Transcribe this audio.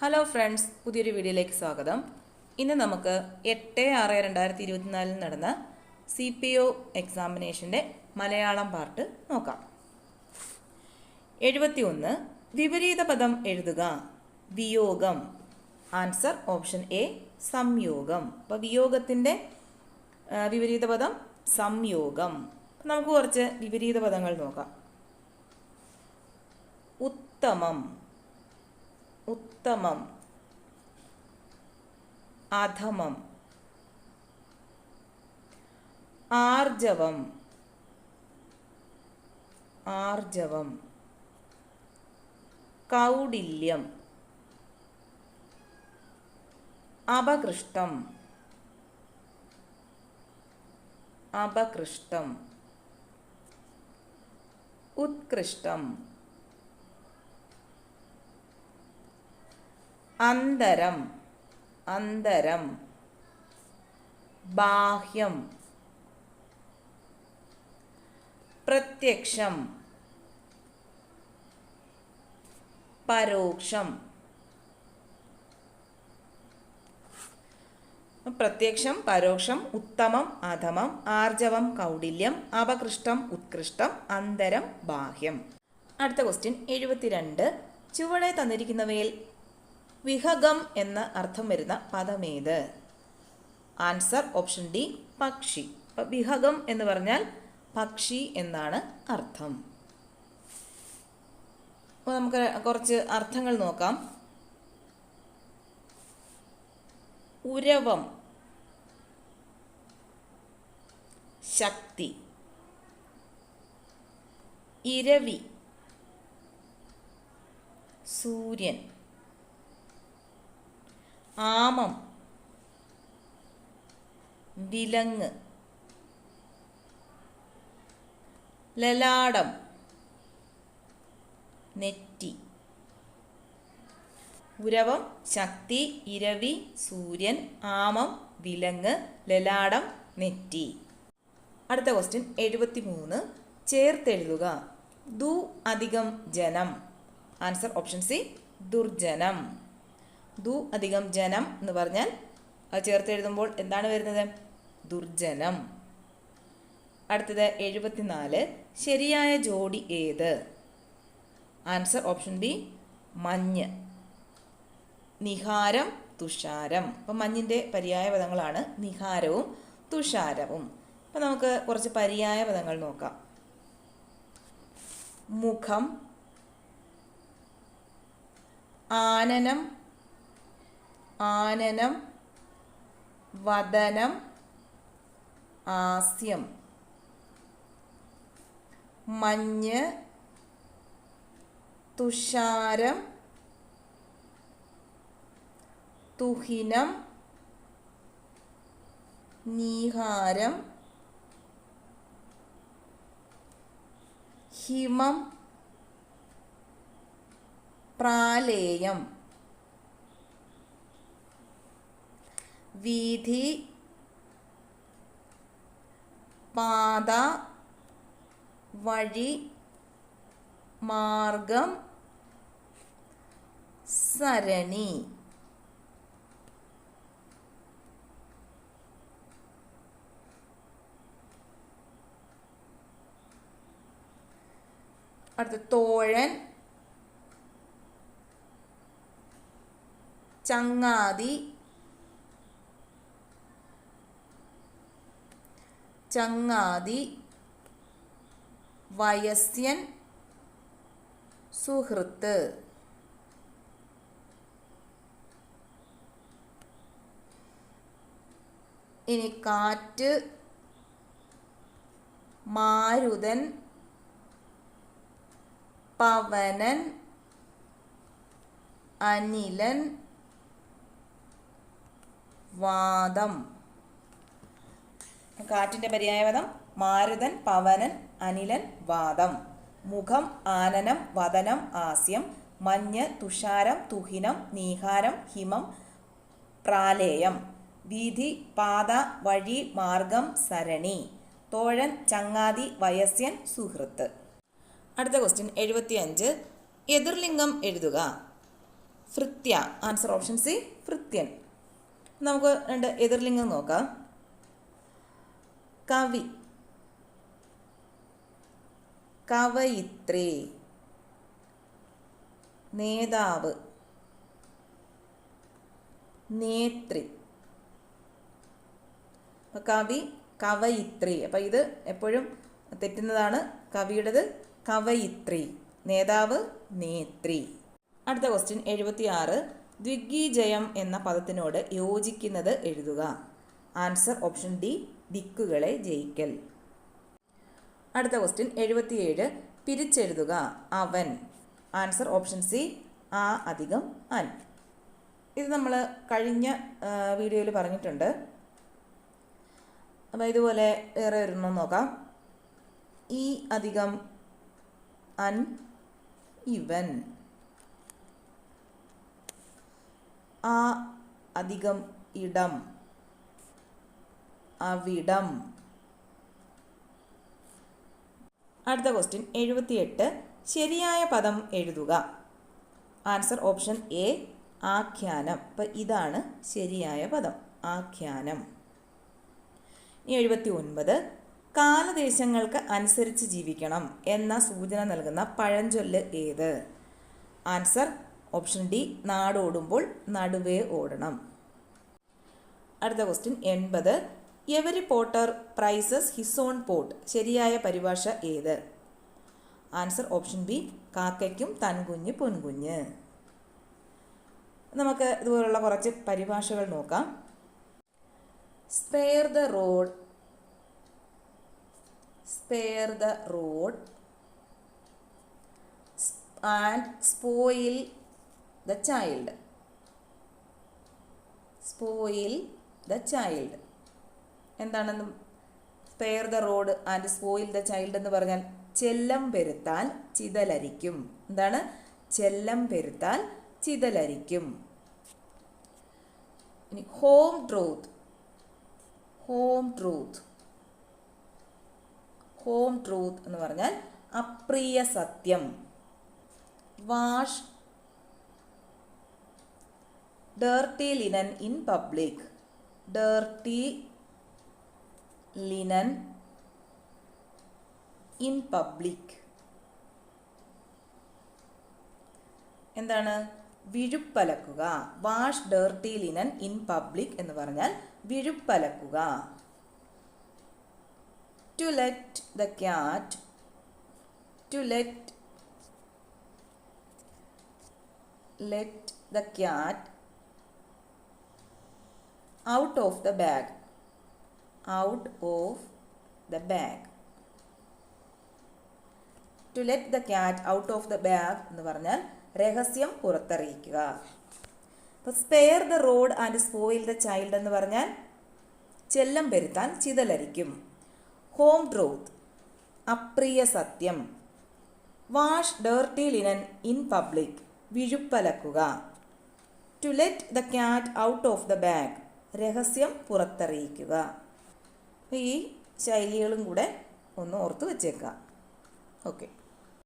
Hello friends പുതിയൊരു വീഡിയോയിലേക്ക് സ്വാഗതം. ഇന്ന് നമുക്ക് എട്ട് ആറ് രണ്ടായിരത്തി ഇരുപത്തിനാലിൽ നടന്ന സി പി ഒ എക്സാമിനേഷന്റെ മലയാളം പാർട്ട് നോക്കാം. എഴുപത്തി ഒന്ന് വിപരീത പദം എഴുതുക. വിയോഗം. ആൻസർ ഓപ്ഷൻ എ സംയോഗം. അപ്പോൾ വിയോഗത്തിന്റെ വിപരീത പദം സംയോഗം. നമുക്ക് കുറച്ച് വിപരീത പദങ്ങൾ നോക്കാം. ഉത്തമം. ഉത്തമം. അധമം. ആർജവം. ആർജവം. കൗടില്യം. അപകൃഷ്ടം. അപകൃഷ്ടം. ഉത്കൃഷ്ടം. അന്തരം അന്തരം ബാഹ്യം പ്രത്യക്ഷം പരോക്ഷം. പ്രത്യക്ഷം പരോക്ഷം ഉത്തമം അധമം ആർജവം കൗടില്യം അപകൃഷ്ടം ഉത്കൃഷ്ടം അന്തരം ബാഹ്യം. അടുത്ത ക്വസ്റ്റ്യൻ എഴുപത്തിരണ്ട്. ചുവടെ തന്നിരിക്കുന്നവയിൽ വിഹഗം എന്ന അർത്ഥം വരുന്ന പദമേത് ആൻസർ ഓപ്ഷൻ ഡി പക്ഷി. വിഹഗം എന്ന് പറഞ്ഞാൽ പക്ഷി എന്നാണ് അർത്ഥം. അപ്പോൾ നമുക്ക് കുറച്ച് അർത്ഥങ്ങൾ നോക്കാം. ഉരവം. ശക്തി. ഇരവി. സൂര്യൻ. ആമം. വിലങ്ങ്. ലലാടം. നെറ്റി. ഉരവം ശക്തി ഇരവി സൂര്യൻ ആമം വിലങ്ങ് ലലാടം നെറ്റി. അടുത്ത ക്വസ്റ്റ്യൻ എഴുപത്തി മൂന്ന് ചേർത്തെഴുതുക. ദു അധികം ജനം. ആൻസർ ഓപ്ഷൻ സി ദുർജനം. ദു അധികം ജനം എന്ന് പറഞ്ഞാൽ അത് ചേർത്ത് എഴുതുമ്പോൾ എന്താണ് വരുന്നത്? ദുർജനം. അടുത്തത് എഴുപത്തിനാല് ശരിയായ ജോഡി ഏത്? ആൻസർ ഓപ്ഷൻ ബി മഞ്ഞ്. നിഹാരം തുഷാരം. അപ്പം മഞ്ഞിന്റെ പര്യായ പദങ്ങളാണ് നിഹാരവും തുഷാരവും. അപ്പം നമുക്ക് കുറച്ച് പര്യായ പദങ്ങൾ നോക്കാം. മുഖം ആനനം ആനനം വദനം ആസ്യം. മഞ്ഞ് തുഷാരം തുഹിനം നീഹാരം ഹിമം പ്രാലേയം. വീഥി പാത വഴി മാർഗം സരണി. അടുത്ത തോഴൻ ചങ്ങാതി ചങ്ങാതി വയസ്യൻ സുഹൃത്ത്. ഇനി കാറ്റ് മാരുതൻ പവനൻ അനിലൻ വാദം. കാറ്റിന്റെ പര്യായപദം മാരുതൻ പവനൻ അനിലൻ വാദം. മുഖം ആനനം വദനം ആസ്യം. മഞ്ഞ് തുഷാരം തുഹിനം നീഹാരം ഹിമം പ്രാലേയം. വീധി പാത വഴി മാർഗം സരണി. തോഴൻ ചങ്ങാതി വയസ്യൻ സുഹൃത്ത്. അടുത്ത ക്വസ്റ്റ്യൻ എഴുപത്തിയഞ്ച്. എതിർലിംഗം എഴുതുക. ഫൃത്യ ആൻസർ ഓപ്ഷൻ സി ഫൃത്യൻ നമുക്ക് രണ്ട് എതിർലിംഗം നോക്കാം. കവി. കവയിത്രി. നേതാവ്. നേത്രി. കവി കവയിത്രി. അപ്പം ഇത് എപ്പോഴും തെറ്റുന്നതാണ് കവിയുടേത്. കവയിത്രി. നേതാവ് നേത്രി. അടുത്ത ക്വസ്റ്റ്യൻ എഴുപത്തിയാറ്. ദ്വിഗ്വിജയം എന്ന പദത്തിനോട് യോജിക്കുന്നത് എഴുതുക. ആൻസർ ഓപ്ഷൻ ഡി ദിക്കുകളെ ജയിക്കൽ. അടുത്ത ക്വസ്റ്റ്യൻ എഴുപത്തിയേഴ്. പിരിച്ചെഴുതുക. അവൻ. ആൻസർ ഓപ്ഷൻ സി ആ അധികം അൻ. ഇത് നമ്മൾ കഴിഞ്ഞ വീഡിയോയിൽ പറഞ്ഞിട്ടുണ്ട്. അപ്പോൾ ഇതുപോലെ വേറെ ഒരെണ്ണം നോക്കാം. ഈ അധികം അൻ ഇവൻ. ആ അധികം ഇടം. അവിടം. അടുത്ത ക്വസ്റ്റ്യൻ എഴുപത്തിയെട്ട്. ശരിയായ പദം എഴുതുക. ആൻസർ ഓപ്ഷൻ എ ആഖ്യാനം. അപ്പം ഇതാണ് ശരിയായ പദം ആഖ്യാനം. ഇനി എഴുപത്തി ഒൻപത് കാലദേശങ്ങൾക്ക് അനുസരിച്ച് ജീവിക്കണം എന്ന സൂചന നൽകുന്ന പഴഞ്ചൊല്ല് ഏത്? ആൻസർ ഓപ്ഷൻ ഡി നാടോടുമ്പോൾ നടുവേ ഓടണം. അടുത്ത ക്വസ്റ്റ്യൻ എൺപത്. Every potter prices his own pot. ശരിയായ പരിഭാഷ ഏത്? ആൻസർ ഓപ്ഷൻ ബി കാക്കയ്ക്കും തൻകുഞ്ഞ് പൊൻകുഞ്ഞ്. നമുക്ക് ഇതുപോലുള്ള കുറച്ച് പരിഭാഷകൾ നോക്കാം. Spare the rod spare the rod and spoil the child spoil the child എന്താണെന്ന് spare the rod and spoil the child എന്ന് പറഞ്ഞാൽ ചെല്ലം പെരുത്താൽ ചിതലരിക്കും. എന്താണ്? ചെല്ലം പെരുത്താൽ ചിതലരിക്കും. ഇനി home truth home truth home truth എന്ന് പറഞ്ഞാൽ അപ്രിയ സത്യം. Wash dirty linen in public dirty linen in public. എന്താണ്? വിഴുപ്പലക്കുക. Wash dirty linen in public എന്ന് പറഞ്ഞാൽ വിഴുപ്പലക്കുക. To let the cat to let let the cat out of the bag out of the bag. To let the cat out of the bag എന്ന് പറഞ്ഞാൽ രഹസ്യം പുറത്തറിയിക്കുക. അപ്പോൾ spare the rod and spoil the child എന്ന് പറഞ്ഞാൽ ചെല്ലം പെരുത്താൻ ചിതലരിക്കും. ഹോം ട്രൂത്ത് അപ്രിയ സത്യം. Wash dirty linen in public വിഴുപ്പലക്കുക. To let the cat out of the bag രഹസ്യം പുറത്തറിയിക്കുക. ഈ ശൈലികളും കൂടെ ഒന്ന് ഓർത്ത് വെച്ചേക്കാം ഓക്കെ.